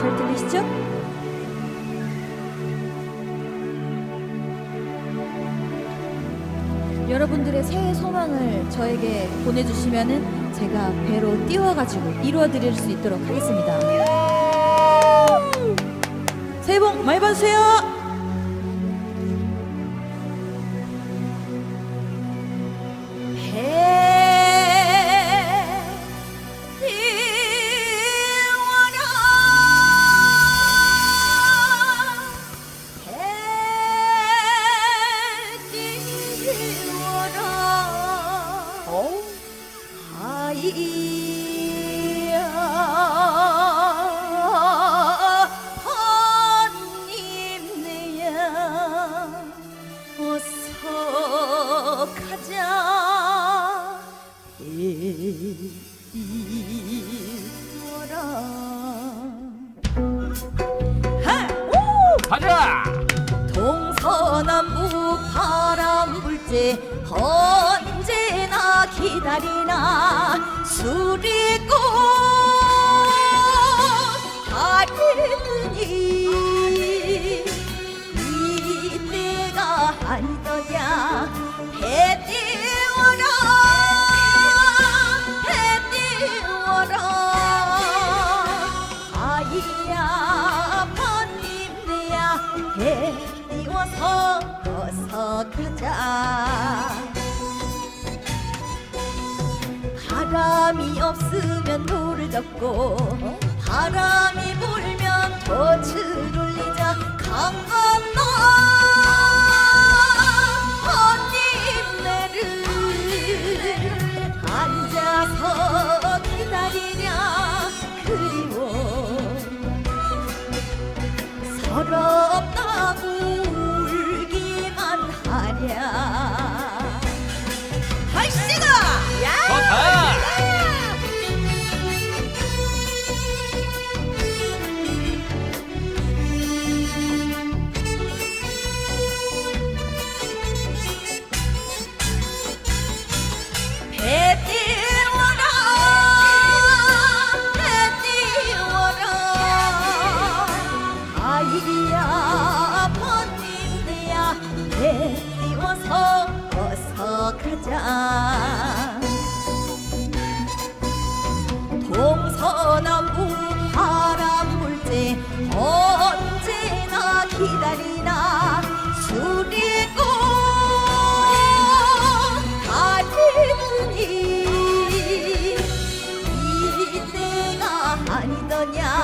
잘 들리시죠? 여러분들의 새해 소망을 저에게 보내주시면은 제가 배로 띄워가지고 이루어드릴 수 있도록 하겠습니다. 새해 복 많이 받으세요! 가자! 동서남북 바람 불때 언제나 기다리나 수리꽃 가리느니 이때가 아니더냐 배 띄워라 배 띄워라. 아이야 번님네야 배 띄워서 어서 가자 바람이 없으면 노를 젓고 바람이 불면 덫을 올리자 띄워서 어서 가자. 동서남북 바람 불때 언제나 기다리나 수리꽃 가리느니. 이때가 아니더냐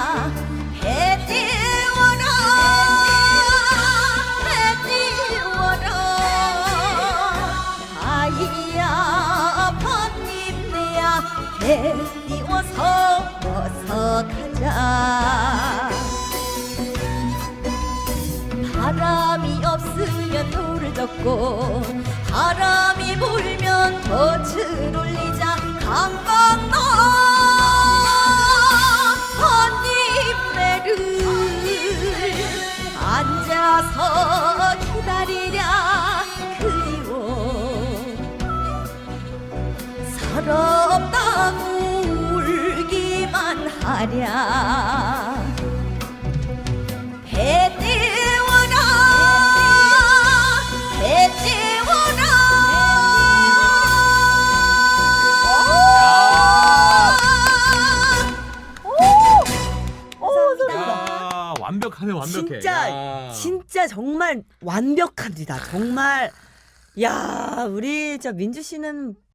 배 띄워서 어서 가자. 바람이 없으면 노를 젓고 바람이 불면 덫을 올리자. 강 건너 헌님네를 앉아서 기다리랴. 그리워. 서럽 하랴 배 띄워라 배 띄워라 야, 완벽하네, 완벽해. 진짜 야. 진짜 정말 완벽합니다. 정말. 야 우리 저 민주 씨는